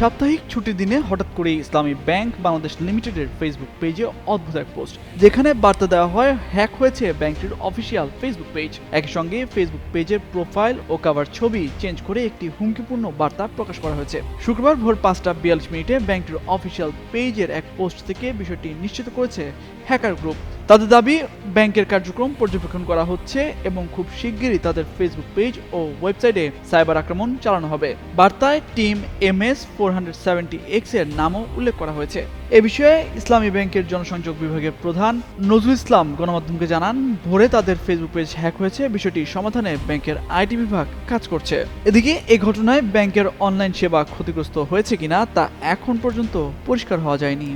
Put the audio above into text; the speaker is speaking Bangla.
সাপ্তাহিক ছুটির দিনে হঠাৎ করে ইসলামী ব্যাংক বাংলাদেশ লিমিটেডের ফেসবুক পেজে অদ্ভুত এক পোস্ট যেখানে বার্তা দেওয়া হয়, হ্যাক হয়েছে ব্যাংকটির অফিসিয়াল ফেসবুক পেজ একই সঙ্গে ফেসবুক পেজের প্রোফাইল ও কাভার ছবি চেঞ্জ করে একটি হুমকিপূর্ণ বার্তা প্রকাশ করা হয়েছে। শুক্রবার ভোর পাঁচটা বিয়াল্লিশ মিনিটে ব্যাংকটির অফিসিয়াল পেজের এক পোস্ট থেকে বিষয়টি নিশ্চিত করেছে হ্যাকার গ্রুপ। তাদের দাবি, ব্যাংকের কার্যক্রম পর্যবেক্ষণ করা হচ্ছে এবং খুব শিগগিরই তাদের ফেসবুক পেজ ও ওয়েবসাইটে সাইবার আক্রমণ চালানো হবে। বার্তায় team M S four hundred এক্সের নামও উল্লেখ করা হয়েছে। এ বিষয়ে ইসলামী ব্যাংকের জনসংযোগ বিভাগের প্রধান নজরুল ইসলাম গণমাধ্যমকে জানান, ভোরে তাদের ফেসবুক পেজ হ্যাক হয়েছে। বিষয়টি সমাধানে ব্যাংকের আইটি বিভাগ কাজ করছে। এদিকে এই ঘটনায় ব্যাংকের অনলাইন সেবা ক্ষতিগ্রস্ত হয়েছে কিনা তা এখন পর্যন্ত পরিষ্কার হওয়া যায়নি।